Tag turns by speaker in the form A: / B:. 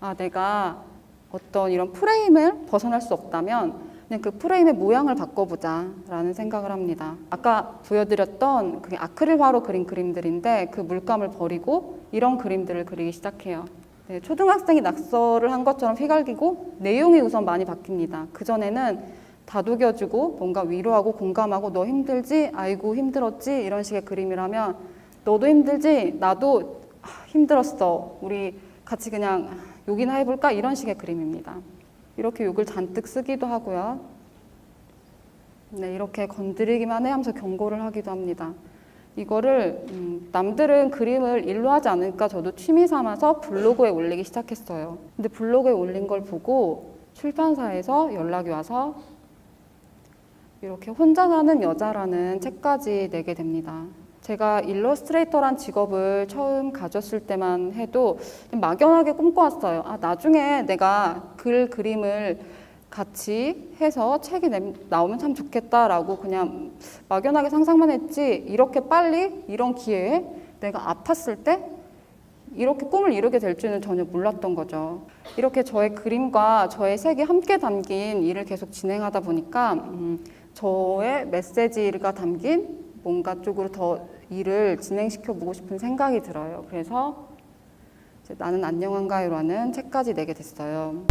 A: 아, 내가 어떤 이런 프레임을 벗어날 수 없다면 그냥 그 프레임의 모양을 바꿔보자 라는 생각을 합니다. 아까 보여드렸던 그게 아크릴화로 그린 그림들인데 그 물감을 버리고 이런 그림들을 그리기 시작해요. 네, 초등학생이 낙서를 한 것처럼 휘갈기고 내용이 우선 많이 바뀝니다. 그전에는 다독여주고 뭔가 위로하고 공감하고 너 힘들지? 아이고 힘들었지? 이런 식의 그림이라면 너도 힘들지? 나도 아, 힘들었어. 우리 같이 그냥 욕이나 해볼까? 이런 식의 그림입니다. 이렇게 욕을 잔뜩 쓰기도 하고요. 네, 이렇게 건드리기만 해 하면서 경고를 하기도 합니다. 이거를 음, 남들은 그림을 일로 하지 않으니까 저도 취미 삼아서 블로그에 올리기 시작했어요. 근데 블로그에 올린 걸 보고 출판사에서 연락이 와서 이렇게 혼자 사는 여자라는 책까지 내게 됩니다. 제가 일러스트레이터란 직업을 처음 가졌을 때만 해도 막연하게 꿈꿔왔어요. 아, 나중에 내가 글 그림을 같이 해서 책이 내- 나오면 참 좋겠다라고 그냥 막연하게 상상만 했지 이렇게 빨리 이런 기회에 내가 아팠을 때 이렇게 꿈을 이루게 될 줄은 전혀 몰랐던 거죠. 이렇게 저의 그림과 저의 색이 함께 담긴 일을 계속 진행하다 보니까 음, 저의 메시지가 담긴 뭔가 쪽으로 더 일을 진행시켜 보고 싶은 생각이 들어요. 그래서 나는 안녕한가요라는 책까지 내게 됐어요.